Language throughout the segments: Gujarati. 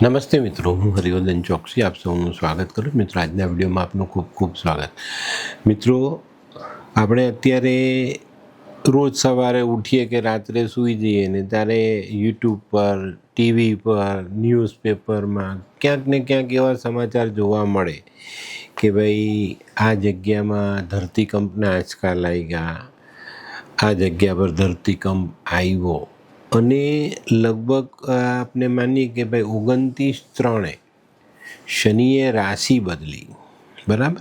નમસ્તે મિત્રો, હું હરિવર્ધન ચોકસી, આપ સૌનું સ્વાગત કરું મિત્રો, આજના વિડીયોમાં આપનું ખૂબ ખૂબ સ્વાગત. મિત્રો, આપણે અત્યારે રોજ સવારે ઉઠીએ કે રાત્રે સૂઈ જઈએ ને ત્યારે યુટ્યુબ પર, ટીવી પર, ન્યૂઝપેપરમાં ક્યાંક ને ક્યાંક એવા સમાચાર જોવા મળે કે ભાઈ, આ જગ્યામાં ધરતીકંપના આંચકા લાગ્યા, આ જગ્યા પર ધરતીકંપ આવ્યો. અને લગભગ આપણે માનીએ કે ભાઈ ઓગણત્રીસ ત્રણે શનિએ રાશિ બદલી. બરાબર?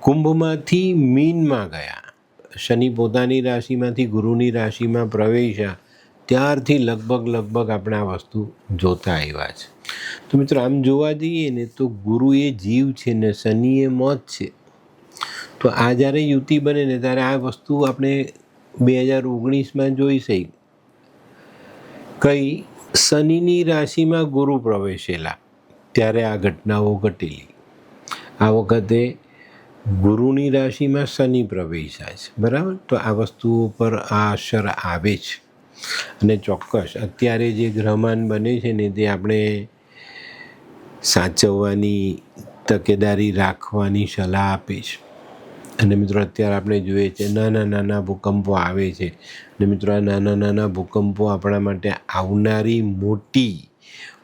કુંભમાંથી મીનમાં ગયા. શનિ પોતાની રાશિમાંથી, ગુરુની રાશિમાં પ્રવેશ્યા. ત્યારથી લગભગ લગભગ આપણે આ વસ્તુ જોતા આવ્યા છે. તો મિત્રો, આમ જોવા જઈએ ને તો ગુરુ એ જીવ છે ને શનિ એ મોત છે. તો આ જ્યારે યુતિ બને ને ત્યારે આ વસ્તુ આપણે બે હજાર ઓગણીસમાં જોઈ છે. કઈ શનિની રાશિમાં ગુરુ પ્રવેશેલા, ત્યારે આ ઘટનાઓ ઘટેલી. આ વખતે ગુરુની રાશિમાં શનિ પ્રવેશ્યા છે, બરાબર? તો આ વસ્તુઓ પર આ અસર આવે છે અને ચોક્કસ, અત્યારે જે ગ્રહમાન બને છે ને, તે આપણે સાચવવાની તકેદારી રાખવાની સલાહ આપે છે. અને મિત્રો, અત્યારે આપણે જોઈએ છે, નાના નાના ભૂકંપો આવે છે. અને મિત્રો, આ નાના નાના ભૂકંપો આપણા માટે આવનારી મોટી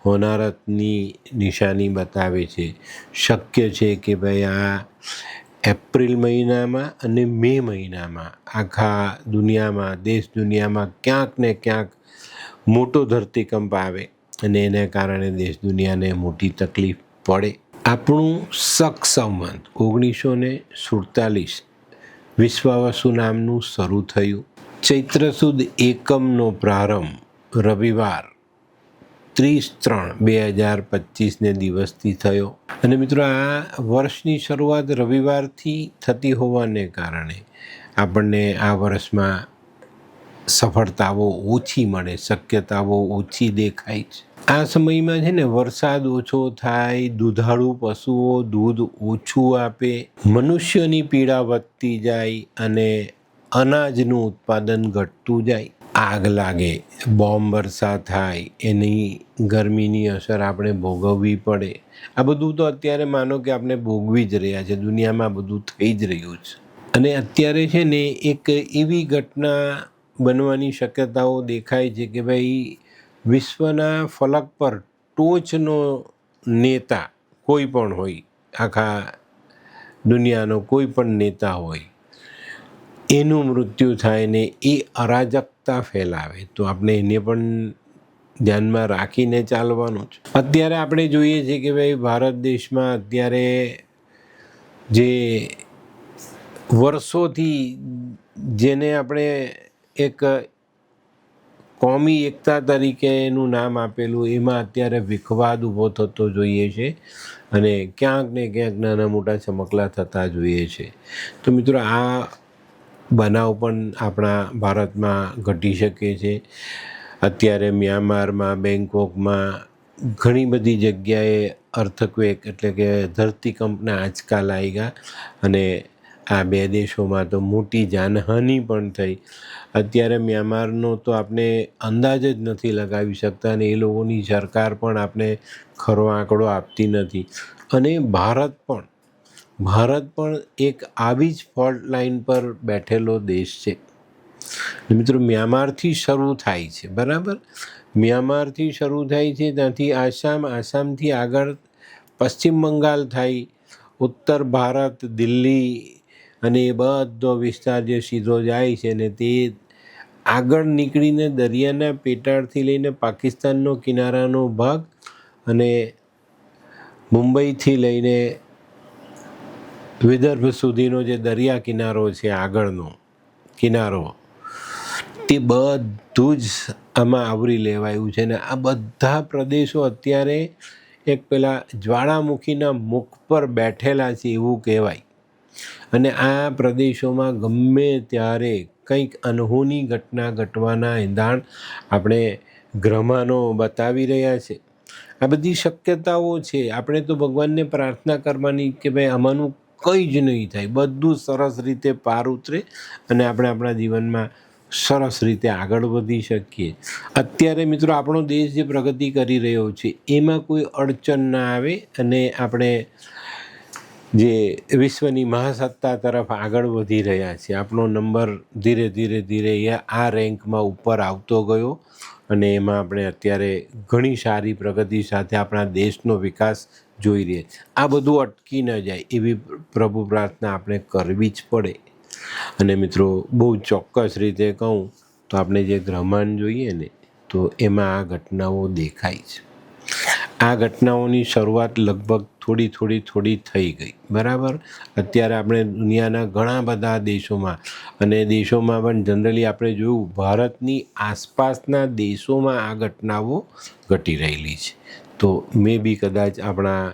હોનારતની નિશાની બતાવે છે. શક્ય છે કે ભાઈ આ એપ્રિલ મહિનામાં અને મે મહિનામાં આખા દુનિયામાં, દેશ દુનિયામાં ક્યાંક ને ક્યાંક મોટો ધરતીકંપ આવે અને એને કારણે દેશ દુનિયાને મોટી તકલીફ પડે. આપણું સક સંવંત ઓગણીસો ને સુડતાલીસ વિશ્વાવસુ નામનું શરૂ થયું. ચૈત્ર સુદ એકમનો પ્રારંભ રવિવાર ત્રીસ ત્રણ બે હજાર પચીસને દિવસથી થયો. અને મિત્રો, આ વર્ષની શરૂઆત રવિવારથી થતી હોવાને કારણે આપણને આ વર્ષમાં સફળતાઓ ઓછી મળે, શક્યતાઓ ઓછી દેખાય છે. આ સમયમાં છે ને વરસાદ ઓછો થાય, દુધાળુ પશુઓ દૂધ ઓછું આપે, મનુષ્યની પીડા વધતી જાય અને અનાજનું ઉત્પાદન ઘટતું જાય. આગ લાગે, બોમ્બ વર્ષા થાય, એની ગરમીની અસર આપણે ભોગવવી પડે. આ બધું તો અત્યારે માનો કે આપણે ભોગવી જ રહ્યા છે, દુનિયામાં બધું થઈ જ રહ્યું છે. અને અત્યારે છે ને એક એવી ઘટના બનવાની શક્યતાઓ દેખાય છે કે ભાઈ વિશ્વના ફલક પર ટોચનો નેતા કોઈ પણ હોય, આખા દુનિયાનો કોઈ પણ નેતા હોય, એનું મૃત્યુ થાય ને એ અરાજકતા ફેલાવે. તો આપણે એને પણ ધ્યાનમાં રાખીને ચાલવાનું છે. અત્યારે આપણે જોઈએ છીએ કે ભાઈ ભારત દેશમાં અત્યારે જે વર્ષોથી જેને આપણે એક કોમી એકતા તરીકે એનું નામ આપેલું, એમાં અત્યારે વિખવાદ ઊભો થતો જોઈએ છે અને ક્યાંક ને ક્યાંક નાના મોટા ચમકલા થતા જોઈએ છે. તો મિત્રો, આ બનાવ પણ આપણા ભારતમાં ઘટી શકે છે. અત્યારે મ્યાનમારમાં બેંકોકમાં ઘણી બધી જગ્યાએ અર્થક્વેક એટલે કે ધરતીકંપના આંચકા લાગ્યા અને આ બે દેશોમાં તો મોટી જાનહાનિ પણ થઈ. અત્યારે મ્યાનમારનો તો આપણે અંદાજ જ નથી લગાવી શકતા અને એ લોકોની સરકાર પણ આપણે ખરો આંકડો આપતી નથી. અને ભારત પણ ભારત પણ એક આવી જ ફોલ્ટ લાઈન પર બેઠેલો દેશ છે. મિત્રો મ્યાનમારથી શરૂ થાય છે, બરાબર? મ્યાનમારથી શરૂ થાય છે, ત્યાંથી આસામ, આસામથી આગળ પશ્ચિમ બંગાળ થાય, ઉત્તર ભારત, દિલ્હી અને એ બધો વિસ્તાર જે સીધો જાય છે ને તે આગળ નીકળીને દરિયાના પેટાળથી લઈને પાકિસ્તાનનો કિનારાનો ભાગ અને મુંબઈથી લઈને વિદર્ભ સુધીનો જે દરિયા કિનારો છે, આગળનો કિનારો, તે બધું જ આમાં આવરી લેવાયું છે ને આ બધા પ્રદેશો અત્યારે એક પેલા જ્વાળામુખીના મુખ પર બેઠેલા છે એવું કહેવાય. અને આ પ્રદેશોમાં ગમે ત્યારે કંઈક અનહોની ઘટના ઘટવાના એંધાણ આપણે ગ્રહમાનો બતાવી રહ્યા છે. આ બધી શક્યતાઓ છે. આપણે તો ભગવાનને પ્રાર્થના કરવાની કે ભાઈ આમાંનું કંઈ જ નહીં થાય. બધું સરસ રીતે પાર ઉતરે અને આપણે આપણા જીવનમાં સરસ રીતે આગળ વધી શકીએ. અત્યારે મિત્રો આપણો દેશ જે પ્રગતિ કરી રહ્યો છે, એમાં કોઈ અડચણ ના આવે અને આપણે જે વિશ્વની મહાસત્તા તરફ આગળ વધી રહ્યા છે. આપણો નંબર ધીરે ધીરે ધીરે આ રેન્કમાં ઉપર આવતો ગયો અને એમાં આપણે અત્યારે ઘણી સારી પ્રગતિ સાથે આપણા દેશનો વિકાસ જોઈ રહ્યા છે. આ બધું અટકી ન જાય એવી પ્રભુ પ્રાર્થના આપણે કરવી જ પડે. અને મિત્રો, બહુ ચોક્કસ રીતે કહું તો આપણે જે ગ્રહમાન જોઈએ ને, તો એમાં આ ઘટનાઓ દેખાય છે. આ ઘટનાઓની શરૂઆત લગભગ થોડી થોડી થોડી થઈ ગઈ. બરાબર? અત્યારે આપણે દુનિયાના ઘણા બધા દેશોમાં અને દેશોમાં પણ જનરલી આપણે જોયું, ભારતની આસપાસના દેશોમાં આ ઘટનાઓ ઘટી રહેલી છે. તો મે બી કદાચ આપણા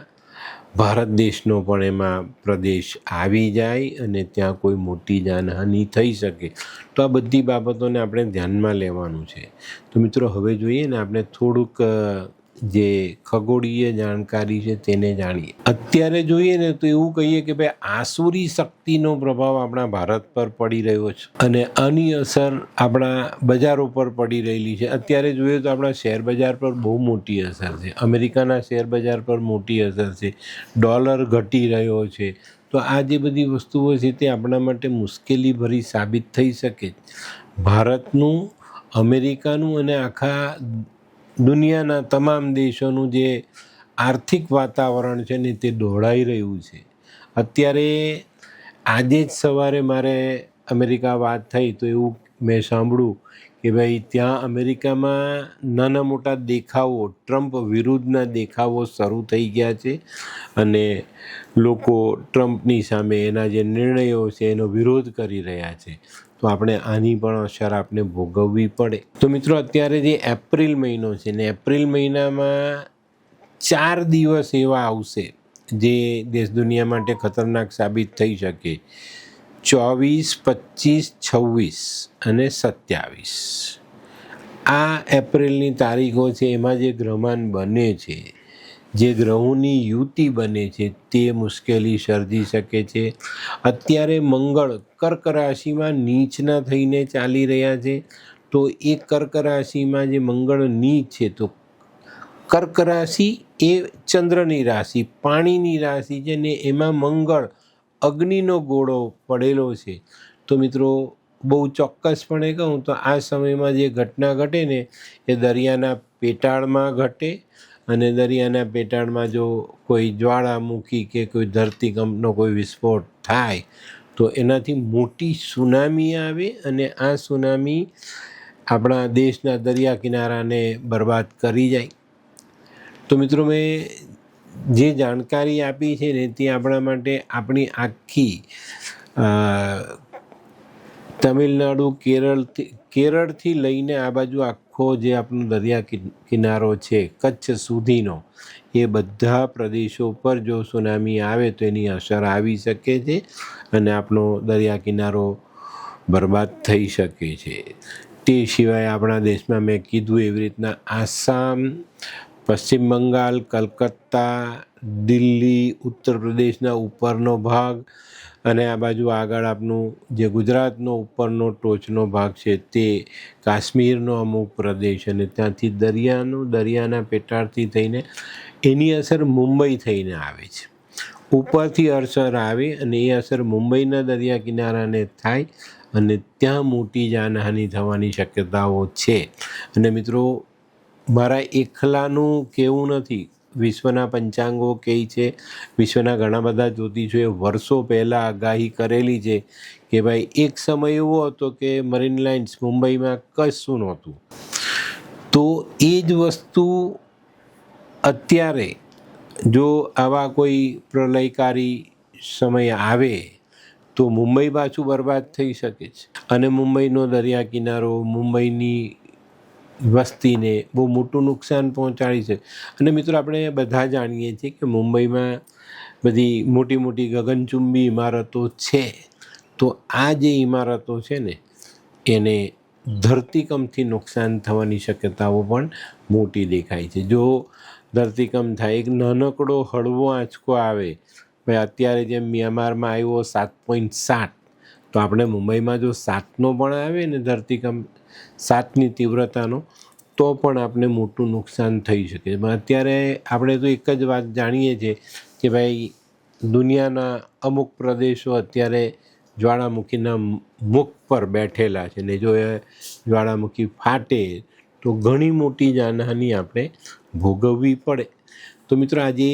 ભારત દેશનો પણ એમાં પ્રદેશ આવી જાય અને ત્યાં કોઈ મોટી જાનહાનિ થઈ શકે. તો આ બધી બાબતોને આપણે ધ્યાનમાં લેવાનું છે. તો મિત્રો, હવે જોઈએ ને આપણે થોડુંક જે ખગોળીય જાણકારી છે તેને જાણીએ. અત્યારે જોઈએ ને તો એવું કહીએ કે ભાઈ આસુરી શક્તિનો પ્રભાવ આપણા ભારત પર પડી રહ્યો છે અને આની અસર આપણા બજારો પર પડી રહેલી છે. અત્યારે જોઈએ તો આપણા શેર બજાર પર બહુ મોટી અસર છે. અમેરિકાના શેર બજાર પર મોટી અસર છે. ડોલર ઘટી રહ્યો છે. તો આ જે બધી વસ્તુઓ છે તે આપણા માટે મુશ્કેલી ભરી સાબિત થઈ શકે ભારતનું, અમેરિકાનું અને આખા દુનિયાના તમામ દેશોનું જે આર્થિક વાતાવરણ છે ને તે દોડાઈ રહ્યું છે. અત્યારે આજે જ સવારે મારે અમેરિકા વાત થઈ તો એવું મેં સાંભળ્યું કે ભાઈ ત્યાં અમેરિકામાં નાના મોટા દેખાવો, ટ્રમ્પ વિરુદ્ધના દેખાવો શરૂ થઈ ગયા છે અને લોકો ટ્રમ્પની સામે એના જે નિર્ણયો છે એનો વિરોધ કરી રહ્યા છે. તો આપણે આની પણ અસર આપણે ભોગવવી પડે. તો મિત્રો અત્યારે જે એપ્રિલ મહિનો છે ને એપ્રિલ મહિનામાં ચાર દિવસ એવા આવશે જે દેશ દુનિયા માટે ખતરનાક સાબિત થઈ શકે. ચોવીસ, પચીસ, છવ્વીસ અને સત્યાવીસ. આ એપ્રિલની તારીખો છે, એમાં જે ગ્રહમાન બને છે, જે ગ્રહોની યુતિ બને છે, તે મુશ્કેલી સર્જી શકે છે. અત્યારે મંગળ કર્ક રાશિમાં નીચના થઈને ચાલી રહ્યા છે, તો એ કર્ક રાશિમાં જે મંગળ નીચ છે, તો કર્ક રાશિ એ ચંદ્રની રાશિ, પાણીની રાશિ છે ને એમાં મંગળ અગ્નિનો ગોળો પડેલો છે. તો મિત્રો, બહુ ચોક્કસપણે કહું તો આ સમયમાં જે ઘટના ઘટે ને, એ દરિયાના પેટાળમાં ઘટે અને દરિયાના પેટાળમાં જો કોઈ જ્વાળામુખી કે કોઈ ધરતીકંપનો કોઈ વિસ્ફોટ થાય, તો એનાથી મોટી સુનામી આવે અને આ સુનામી આપણા દેશના દરિયા કિનારાને બરબાદ કરી જાય. તો મિત્રો, મેં જે જાણકારી આપી છે ને તે આપણા માટે આપણી આખી તમિલનાડુ, કેરળથી કેરળથી લઈને આ બાજુ આખો જે આપણો દરિયા કિન- કિનારો છે, કચ્છ સુધીનો, એ બધા પ્રદેશો પર જો સુનામી આવે તો એની અસર આવી શકે છે અને આપણો દરિયા કિનારો બરબાદ થઈ શકે છે. તે સિવાય આપણા દેશમાં મેં કીધું એવી રીતના આસામ પશ્ચિમ બંગાળ, કલકત્તા, દિલ્હી, ઉત્તર પ્રદેશના ઉપરનો ભાગ અને આ બાજુ આગળ આપનું જે ગુજરાતનો ઉપરનો ટોચનો ભાગ છે તે કાશ્મીરનો અમુક પ્રદેશ અને ત્યાંથી દરિયાનું, દરિયાના પેટાળથી થઈને એની અસર મુંબઈ થઈને આવે છે. ઉપરથી અસર આવે અને એ અસર મુંબઈના દરિયા કિનારાને થાય અને ત્યાં મોટી જાનહાનિ થવાની શક્યતાઓ છે. અને મિત્રો મારા એકલાનું કહેવું નથી. વિશ્વના પંચાંગો કહે છે, વિશ્વના ઘણા બધા જ્યોતિષોએ વર્ષો પહેલાં આગાહી કરેલી છે કે ભાઈ, એક સમય એવો હતો કે મરીન લાઇન્સ મુંબઈમાં કશું નહોતું. તો એ જ વસ્તુ અત્યારે જો આવા કોઈ પ્રલયકારી સમય આવે, તો મુંબઈ પાછું બરબાદ થઈ શકે છે. અને મુંબઈનો દરિયા કિનારો મુંબઈની વસ્તીને બહુ મોટું નુકસાન પહોંચાડી છે. અને મિત્રો, આપણે બધા જાણીએ છીએ કે મુંબઈમાં બધી મોટી મોટી ગગનચુંબી ઇમારતો છે. તો આ જે ઇમારતો છે ને, એને ધરતીકંપથી નુકસાન થવાની શક્યતાઓ પણ મોટી દેખાય છે. જો ધરતીકંપ થાય, એક નાનકડો હળવો આંચકો આવે, ભાઈ, અત્યારે જેમ મ્યાનમારમાં આવ્યો સાત પોઈન્ટ સાત તો આપણે મુંબઈમાં જો સાતનો પણ આવે ને ધરતીકંપ, સાતની તીવ્રતાનો, તો પણ આપણે મોટું નુકસાન થઈ શકે. અત્યારે આપણે તો એક જ વાત જાણીએ છીએ કે ભાઈ દુનિયાના અમુક પ્રદેશો અત્યારે જ્વાળામુખીના મુખ પર બેઠેલા છે ને જો એ જ્વાળામુખી ફાટે તો ઘણી મોટી જાનહાનિ આપણે ભોગવવી પડે. તો મિત્રો આજે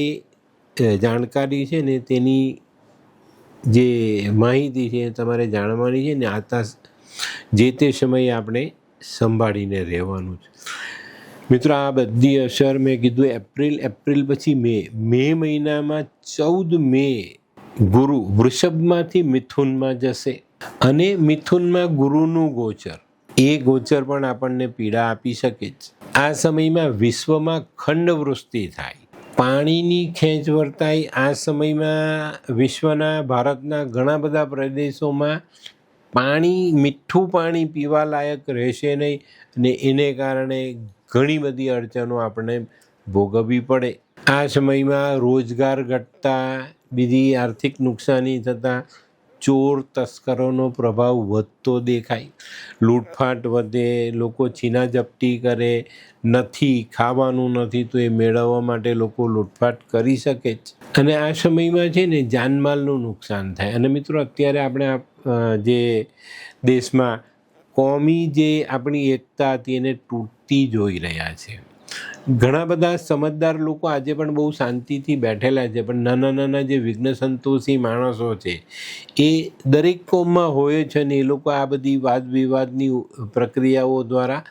જાણકારી છે ને તેની જે માહિતી છે એ તમારે જાણવાની છે ને આતા જે તે સમયે આપણે સંભાળીને રહેવાનું છે. મિત્રો, આ બધી અસર મેં કીધું એપ્રિલ એપ્રિલ પછી મે. મે મહિનામાં ચૌદ મે ગુરુ વૃષભમાંથી મિથુનમાં જશે અને મિથુનમાં ગુરુનું ગોચર. એ ગોચર પણ આપણને પીડા આપી શકે છે આ સમયમાં વિશ્વમાં ખંડવૃષ્ટિ થાય. પાણીની ખેંચ વર્તાય આ સમયમાં વિશ્વના, ભારતના ઘણા બધા પ્રદેશોમાં પાણી, મીઠું પાણી પીવા લાયક રહેશે નહીં અને એને કારણે ઘણી બધી અડચણો આપણે ભોગવવી પડે. આ સમયમાં રોજગાર ઘટતા, બીજી આર્થિક નુકસાની થતાં ચોર તસ્કરોનો પ્રભાવ વધતો દેખાય. લૂંટફાટ વધે, લોકો છીના ઝપટી કરે, નથી, ખાવાનું નથી તો એ મેળવવા માટે લોકો લૂંટફાટ કરી શકે છે અને આ સમયમાં છે ને જાનમાલનું નુકસાન થાય. અને મિત્રો અત્યારે આપણે જે દેશમાં કોમી જે આપણી એકતા હતી એને તૂટતી જોઈ રહ્યા છે. ઘણા બધા સમજદાર લોકો આજે પણ બહુ શાંતિથી બેઠેલા છે, પણ નાના નાના જે વિઘ્ન સંતોષી માણસો છે, એ દરેક કોમમાં હોય છે ને એ લોકો આ બધી વાદ વિવાદની પ્રક્રિયાઓ દ્વારા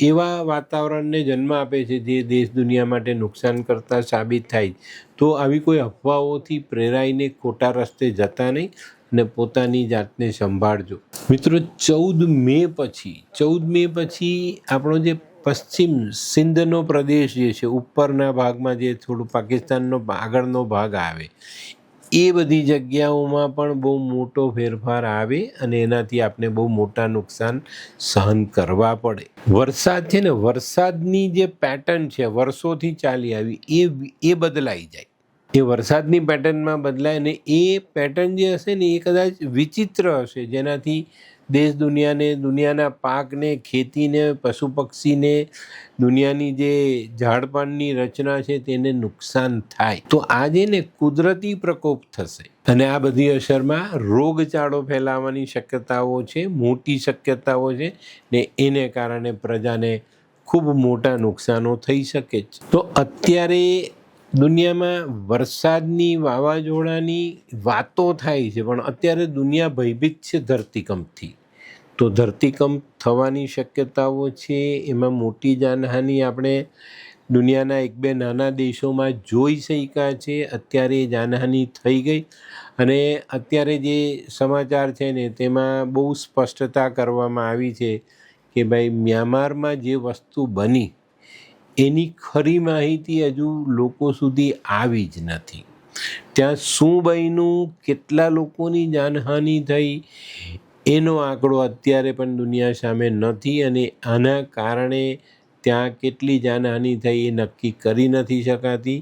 એવા વાતાવરણને જન્મ આપે છે જે દેશ દુનિયા માટે નુકસાન કરતા સાબિત થાય. તો આવી કોઈ અફવાઓથી પ્રેરાઈને ખોટા રસ્તે જતા નહીં અને પોતાની જાતને સંભાળજો. મિત્રો, ચૌદ મે પછી, ચૌદ મે પછી આપણો જે પશ્ચિમ સિંધનો પ્રદેશ જે છે, ઉપરના ભાગમાં જે થોડું પાકિસ્તાનનો આગળનો ભાગ આવે, એ બધી જગ્યાઓમાં પણ બહુ મોટો ફેરફાર આવે અને એનાથી આપણે બહુ મોટા નુકસાન સહન કરવા પડે. વરસાદ છે ને, વરસાદની જે પેટર્ન છે, વર્ષોથી ચાલી આવી, એ એ બદલાઈ જાય. એ વરસાદની પેટર્નમાં બદલાય અને એ પેટર્ન જે હશે ને, એ કદાચ વિચિત્ર હશે, જેનાથી દેશ દુનિયાને, દુનિયાના પાકને, ખેતીને પશુ પક્ષીને દુનિયાની જે ઝાડપાનની રચના છે તેને નુકસાન થાય. તો આજે ને કુદરતી પ્રકોપ થશે. અને આ બધી અસરમાં રોગચાળો ફેલાવાની શક્યતાઓ છે, મોટી શક્યતાઓ છે, ને એને કારણે પ્રજાને ખૂબ મોટા નુકસાનો થઈ શકે છે. તો અત્યારે દુનિયામાં વરસાદની વાવાઝોડાની વાતો થાય છે, પણ અત્યારે દુનિયા ભયભીત છે ધરતીકંપથી. તો ધરતીકંપ થવાની શક્યતાઓ છે, એમાં મોટી જાનહાનિ આપણે દુનિયાના એક બે નાના દેશોમાં જોઈ શક્યા છે, અત્યારે જાનહાનિ થઈ ગઈ. અને અત્યારે જે સમાચાર છે ને, તેમાં બહુ સ્પષ્ટતા કરવામાં આવી છે કે ભાઈ મ્યાનમારમાં જે વસ્તુ બની એની ખરી માહિતી હજુ લોકો સુધી આવી જ નથી. ત્યાં શું બન્યું, કેટલા લોકોની જાનહાનિ થઈ, એનો આંકડો અત્યારે પણ દુનિયા સામે નથી અને આના કારણે ત્યાં કેટલી જાનહાનિ થઈ એ નક્કી કરી નથી શકાતી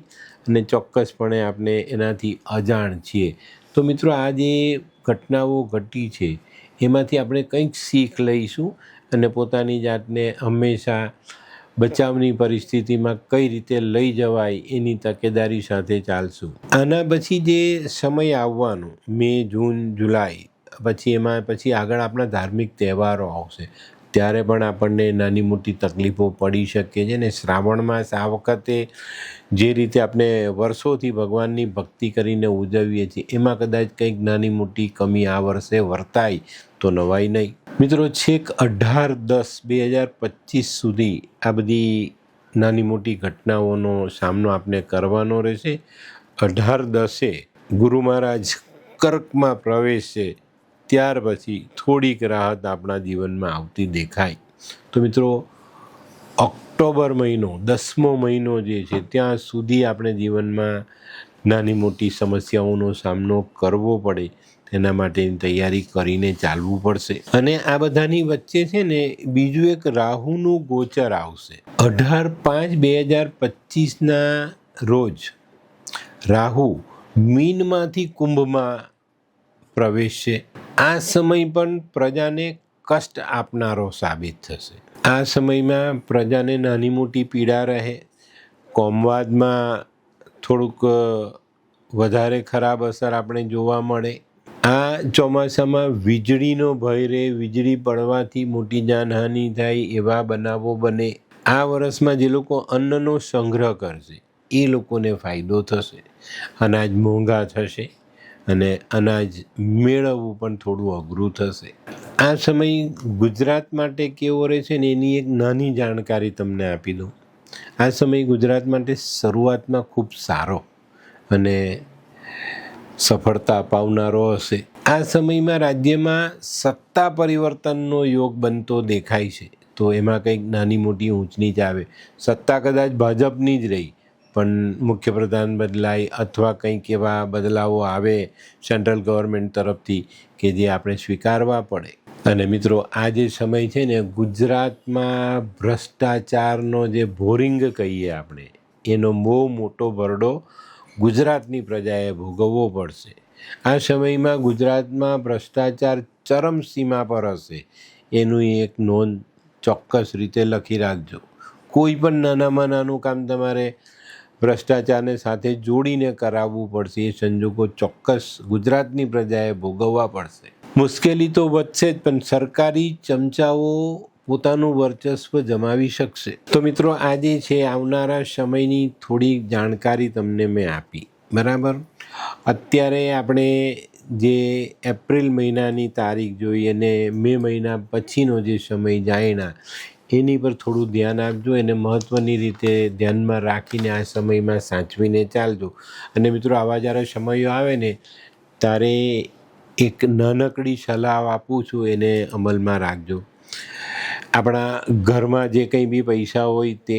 અને ચોક્કસપણે આપણે એનાથી અજાણ છીએ. તો મિત્રો, આ જે ઘટનાઓ ઘટી છે, એમાંથી આપણે કંઈક શીખ લઈશું અને પોતાની જાતને હંમેશા બચાવની પરિસ્થિતિમાં કઈ રીતે લઈ જવાય એની તકેદારી સાથે ચાલશું. આના પછી જે સમય આવવાનો, મે, જૂન, જુલાઈ, પછી એમાં, પછી આગળ આપણા ધાર્મિક તહેવારો આવશે. ત્યારે પણ આપણને નાની મોટી તકલીફો પડી શકે છે ને શ્રાવણ માસ આ વખતે જે રીતે આપણે વર્ષોથી ભગવાનની ભક્તિ કરીને ઉજવીએ છીએ, એમાં કદાચ કંઈક નાની મોટી કમી આ વર્ષે વર્તાય તો નવાઈ નહીં. મિત્રો, છેક અઢાર દસ બે હજાર પચીસ સુધી આ બધી નાની મોટી ઘટનાઓનો સામનો આપણે કરવાનો રહેશે. અઢાર દસે ગુરુ મહારાજ કર્કમાં પ્રવેશે ત્યાર પછી થોડીક રાહત આપણા જીવનમાં આવતી દેખાય. તો મિત્રો, ઓક્ટોબર મહિનો, દસમો મહિનો જે છે, ત્યાં સુધી આપણે જીવનમાં નાની મોટી સમસ્યાઓનો સામનો કરવો પડે. તેના માટેની તૈયારી કરીને ચાલવું પડશે. અને આ બધાની વચ્ચે છે ને બીજું એક રાહુનું ગોચર આવશે. અઢાર પાંચ બે હજાર પચીસના રોજ રાહુ મીનમાંથી કુંભમાં પ્રવેશશે. આ સમય પણ પ્રજાને કષ્ટ આપનારો સાબિત થશે. આ સમયમાં પ્રજાને નાની મોટી પીડા રહે. કોમવાદમાં થોડુંક વધારે ખરાબ અસર આપણે જોવા મળે. આ ચોમાસામાં વીજળીનો ભય રહે, વીજળી પડવાથી મોટી જાનહાનિ થાય એવા બનાવો બને. આ વર્ષમાં જે લોકો અન્નનો સંગ્રહ કરશે, એ લોકોને ફાયદો થશે, અનાજ મોંઘા થશે અને અનાજ મેળવવું પણ થોડું અઘરું થશે. આ સમય ગુજરાત માટે કેવો રહેશે ને એની એક નાની જાણકારી તમને આપી દઉં. આ સમય ગુજરાત માટે શરૂઆતમાં ખૂબ સારો અને સફળતા અપાવનારો હશે. આ સમયમાં રાજ્યમાં સત્તા પરિવર્તનનો યોગ બનતો દેખાય છે. તો એમાં કંઈક નાની મોટી ઊંચ નીચ આવે. સત્તા કદાચ ભાજપની જ રહી, પણ મુખ્યપ્રધાન બદલાય અથવા કંઈક એવા બદલાવો આવે સેન્ટ્રલ ગવર્મેન્ટ તરફથી કે જે આપણે સ્વીકારવા પડે. અને મિત્રો, આ જે સમય છે ને, ગુજરાતમાં ભ્રષ્ટાચારનો જે ભોરિંગ કહીએ આપણે, એનો બહુ મોટો ભરડો ગુજરાતની પ્રજાએ ભોગવવો પડશે. આ સમયમાં ગુજરાતમાં ભ્રષ્ટાચાર ચરમસીમા પર હશે. એનું એક નોંધ ચોક્કસ રીતે લખી રાખજો. કોઈ પણ નાનામાં નાનું કામ તમારે ભ્રષ્ટાચારને સાથે જોડીને કરાવવું પડશે. એ સંજોગો ચોક્કસ ગુજરાતની પ્રજાએ ભોગવવા પડશે. મુશ્કેલી તો વધશે જ, પણ સરકારી ચમચાઓ પોતાનું વર્ચસ્વ જમાવી શકશે. તો મિત્રો, આજે છે આવનારા સમયની થોડી જાણકારી તમને મેં આપી. બરાબર? અત્યારે આપણે જે એપ્રિલ મહિનાની તારીખ જોઈ અને મે મહિના પછીનો જે સમય જાયના એની પર થોડું ધ્યાન આપજો. એને મહત્ત્વની રીતે ધ્યાનમાં રાખીને આ સમયમાં સાચવીને ચાલજો. અને મિત્રો, આવા જ્યારે સમયો આવે ને, ત્યારે એક નાનકડી સલાહ આપું છું, એને અમલમાં રાખજો. આપણા ઘરમાં જે કંઈ બી પૈસા હોય તે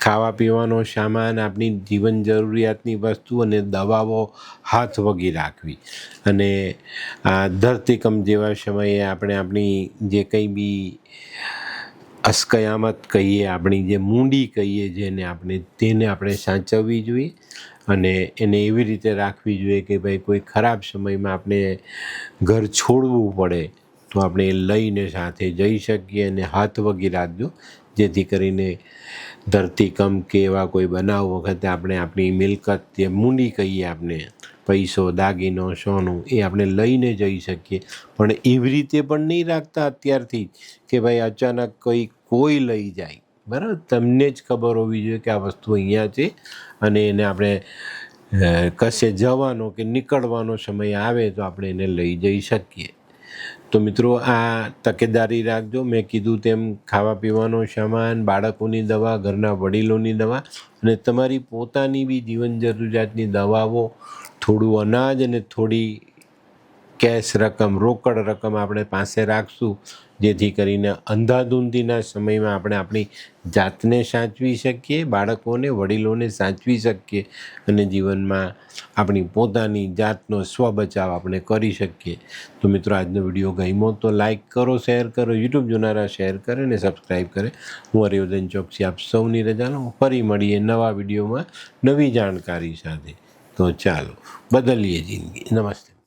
ખાવા પીવાનો સામાન, આપણી જીવન જરૂરિયાતની વસ્તુ અને દવાઓ હાથ વગી રાખવી. અને આ ધરતીકંપ જેવા સમયે આપણે આપણી જે કંઈ બી અસ્કયામત કહીએ, આપણી જે મૂંડી કહીએ જેને આપણે, તેને આપણે સાચવવી જોઈએ અને એને એવી રીતે રાખવી જોઈએ કે ભાઈ કોઈ ખરાબ સમયમાં આપણે ઘર છોડવું પડે. તો આપણે એ લઈને સાથે જઈ શકીએ અને હાથ વગી રાખજો. જેથી કરીને ધરતીકંપ કે એવા કોઈ બનાવ વખતે આપણે આપણી મિલકત જે મૂંડી કહીએ આપણે, પૈસો, દાગીનો, સોનું, એ આપણે લઈને જઈ શકીએ. પણ એવી રીતે પણ નહીં રાખતા અત્યારથી કે ભાઈ અચાનક કોઈ કોઈ લઈ જાય. બરાબર? તમને જ ખબર હોવી જોઈએ કે આ વસ્તુ અહીંયા છે અને એને આપણે કશે જવાનો કે નીકળવાનો સમય આવે તો આપણે એને લઈ જઈ શકીએ. તો મિત્રો, આ તકેદારી રાખજો. મેં કીધું તેમ ખાવા પીવાનો સામાન, બાળકોની દવા, ઘરના વડીલોની દવા અને તમારી પોતાની બી જીવન જરૂરિયાતની દવાઓ, થોડું અનાજ અને થોડી કેશ રકમ, રોકડ રકમ આપણે પાસે રાખશું. જેથી કરીને અંધાધૂંધીના સમયમાં આપણે આપણી જાતને સાચવી શકીએ, બાળકોને, વડીલોને સાચવી શકીએ અને જીવનમાં આપણી પોતાની જાતનો સ્વ બચાવ આપણે કરી શકીએ. તો મિત્રો, આજનો વીડિયો ગમ્યો તો લાઇક કરો, શેર કરો, યુટ્યુબ જોનારા શેર કરે અને સબસ્ક્રાઈબ કરે. હું હરિવર્ધન ચોકસી, આપ સૌની રજા લઉં ફરી મળીએ નવા વિડીયોમાં નવી જાણકારી સાથે. તો ચાલો, બદલીએ જિંદગી. નમસ્તે.